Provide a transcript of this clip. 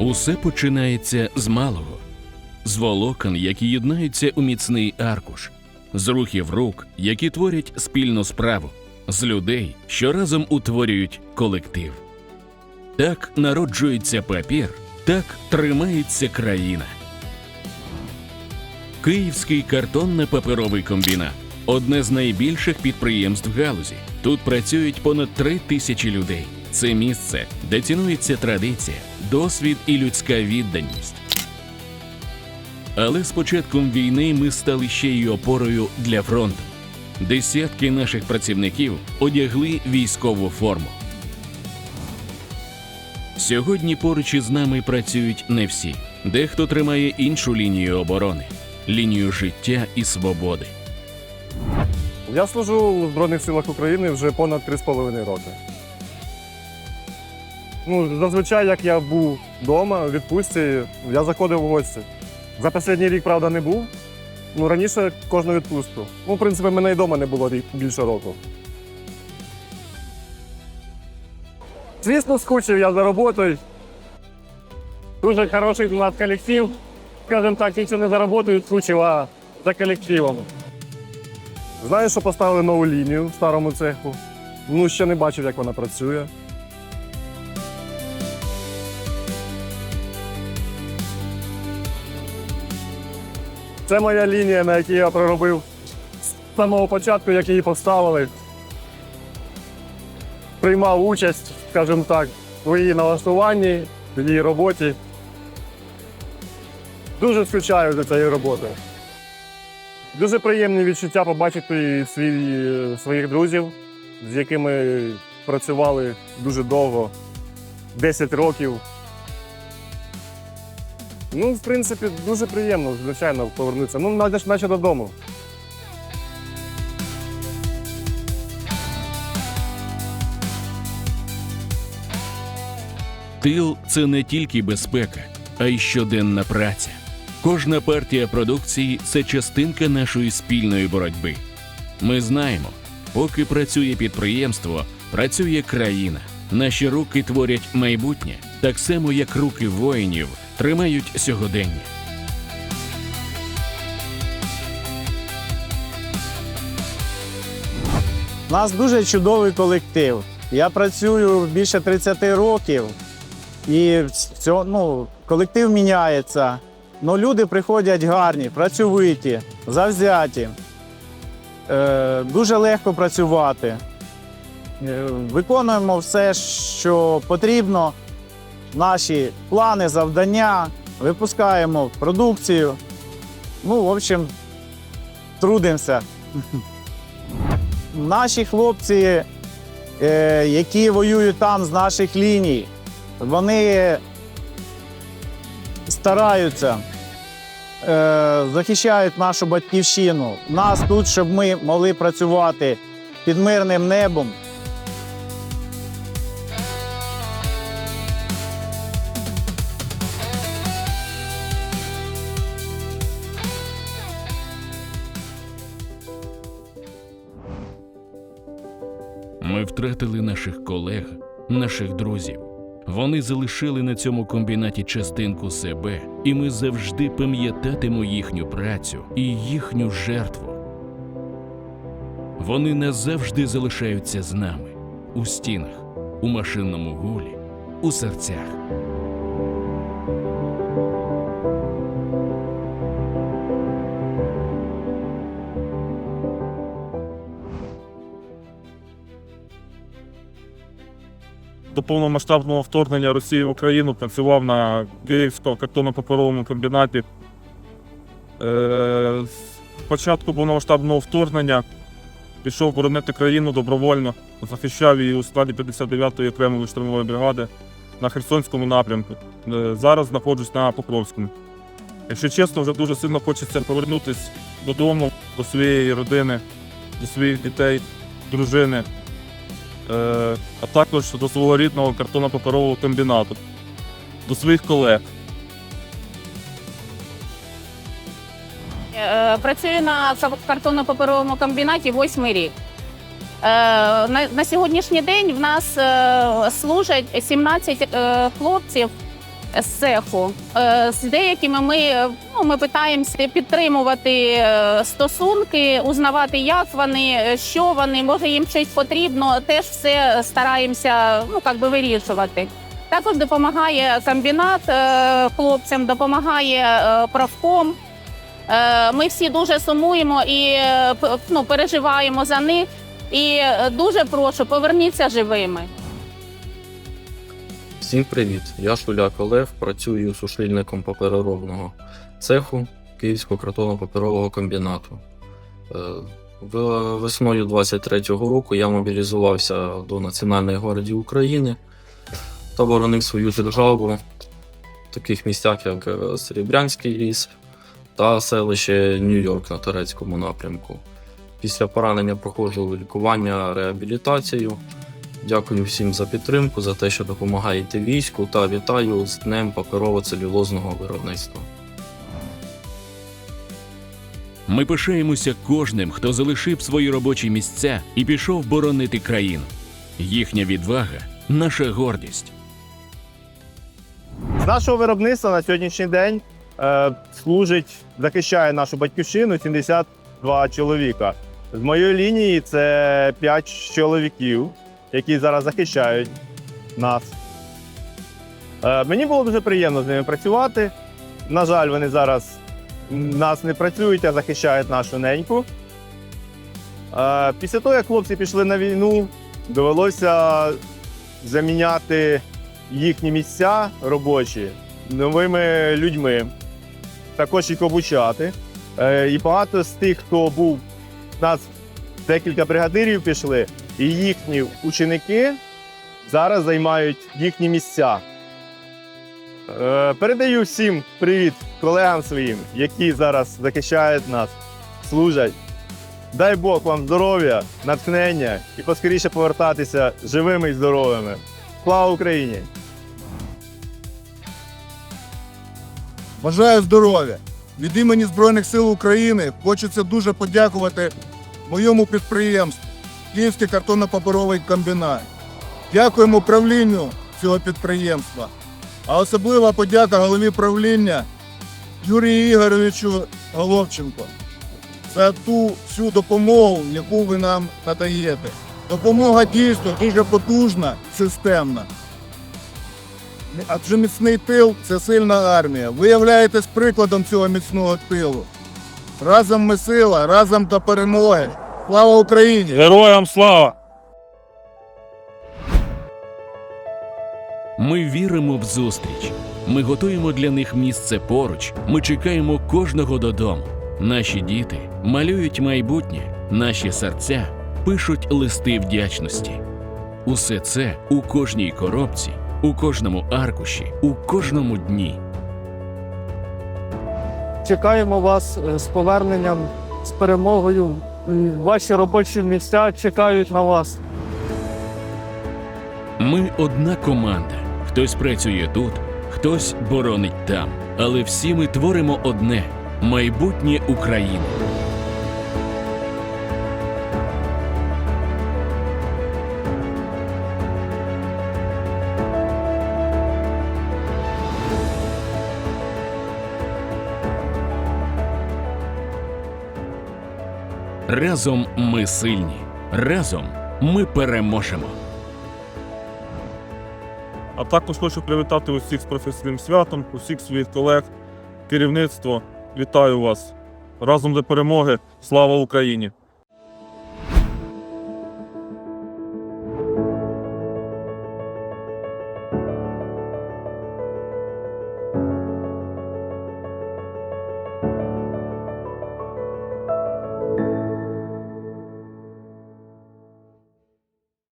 Усе починається з малого, з волокон, які єднаються у міцний аркуш, з рухів рук, які творять спільну справу, з людей, що разом утворюють колектив. Так народжується папір, так тримається країна. Київський картонно-паперовий комбінат одне з найбільших підприємств галузі. Тут працюють понад три тисячі людей. Це місце, де цінується традиція, досвід і людська відданість. Але з початком війни ми стали ще й опорою для фронту. Десятки наших працівників одягли військову форму. Сьогодні поруч із нами працюють не всі. Дехто тримає іншу лінію оборони лінію життя і свободи. Я служу у Збройних силах України вже понад 3,5 роки. Ну, зазвичай, як я був вдома, у відпустці, я заходив в гості. За останній рік, правда, не був. Ну, раніше кожну відпустку. Ну, в принципі, мене і вдома не було рік, більше року. Звісно, скучив я за роботою. Дуже хороший у нас колектив. Скажімо так, нічого не за роботою скучив, а за колективом. Знаю, що поставили нову лінію в старому цеху. Ну, ще не бачив, як вона працює. Це моя лінія, на якій я проробив з самого початку, як її поставили. Приймав участь, скажімо так, у її налаштуванні, в її роботі. Дуже скучаю за цією роботою. Дуже приємні відчуття побачити свій, своїх друзів, з якими працювали дуже довго, 10 років. Ну, в принципі, дуже приємно, звичайно, повернутися. Ну, наче, наче додому. Тил це не тільки безпека, а й щоденна праця. Кожна партія продукції це частинка нашої спільної боротьби. Ми знаємо, поки працює підприємство, працює країна. Наші руки творять майбутнє, так само як руки воїнів тримають сьогодення. У нас дуже чудовий колектив. Я працюю більше 30 років, і цьо- ну, колектив міняється. Ну, люди приходять гарні, працьовиті, завзяті. Е, дуже легко працювати. Е, виконуємо все, що потрібно. Наші плани, завдання, випускаємо продукцію. Ну, в общем, трудимося. Наші хлопці, е, які воюють там з наших ліній, вони стараються, е, захищають нашу батьківщину. Нас тут, щоб ми могли працювати під мирним небом. Втратили наших колег, наших друзів. Вони залишили на цьому комбінаті частинку себе, і ми завжди пам'ятатимо їхню працю і їхню жертву. Вони назавжди залишаються з нами у стінах, у машинному гулі, у серцях. До повномасштабного вторгнення Росії в Україну працював на Київському картонно-паперовому комбінаті. Е, з початку повномасштабного вторгнення пішов боронити країну добровольно, захищав її у складі 59-ї окремої штурмової бригади на Херсонському напрямку. Е, зараз знаходжусь на Покровському. Якщо чесно, вже дуже сильно хочеться повернутися додому, до своєї родини, до своїх дітей, дружини а також до свого рідного картонно-паперового комбінату, до своїх колег. Е, Працюю на картонно-паперовому комбінаті восьмий рік. Е, На, сьогоднішній день в нас е, служать 17 е, хлопців з цеху. Е, З деякими ми, е, ну, ми питаємося підтримувати е, стосунки, узнавати, як вони, що вони, може їм щось потрібно. Теж все стараємося ну, як би вирішувати. Також допомагає комбінат хлопцям, допомагає правком. Ми всі дуже сумуємо і ну, переживаємо за них. І дуже прошу, поверніться живими. Всім привіт! Я Шуляк Олег, працюю сушильником папероробного цеху Київського картонно-паперового комбінату. Е, Весною 23-го року я мобілізувався до Національної гвардії України та боронив свою державу в таких місцях, як е, Серебрянський ліс та селище Нью-Йорк на турецькому напрямку. Після поранення проходжу лікування, реабілітацію. Дякую всім за підтримку, за те, що допомагаєте війську, та вітаю з Днем паперово-целюлозного виробництва. Ми пишаємося кожним, хто залишив свої робочі місця і пішов боронити країну. Їхня відвага наша гордість. З нашого виробництва на сьогоднішній день е, служить, захищає нашу батьківщину 72 чоловіка. З моєї лінії це 5 чоловіків, які зараз захищають нас. Е, мені було дуже приємно з ними працювати. На жаль, вони зараз нас не працюють, а захищають нашу неньку. Е, після того, як хлопці пішли на війну, довелося заміняти їхні місця робочі новими людьми, також їх обучати. Е, І багато з тих, хто був у нас декілька бригадирів пішли, і їхні ученики зараз займають їхні місця. Е, Передаю всім привіт колегам своїм, які зараз захищають нас, служать. Дай Бог вам здоров'я, натхнення і поскоріше повертатися живими і здоровими. Слава Україні! Бажаю здоров'я! Від імені Збройних сил України хочеться дуже подякувати моєму підприємству Київський картонно-паперовий комбінат. Дякуємо управлінню цього підприємства. А особлива подяка голові правління Юрію Ігоровичу Головченко за ту всю допомогу, яку ви нам надаєте. Допомога дійсно дуже потужна, системна. Адже міцний тил це сильна армія. Ви являєтесь прикладом цього міцного тилу. Разом ми сила, разом до перемоги. Слава Україні! Героям слава! Ми віримо в зустріч. Ми готуємо для них місце поруч. Ми чекаємо кожного додому. Наші діти малюють майбутнє, наші серця пишуть листи вдячності. Усе це у кожній коробці, у кожному аркуші, у кожному дні. Чекаємо вас е, з поверненням, з перемогою. Ваші робочі місця чекають на вас. Ми одна команда. Хтось працює тут, хтось боронить там. Але всі ми творимо одне майбутнє України. Разом ми сильні. Разом ми переможемо. А також хочу привітати усіх з професійним святом, усіх своїх колег, керівництво. Вітаю вас! Разом до перемоги! Слава Україні!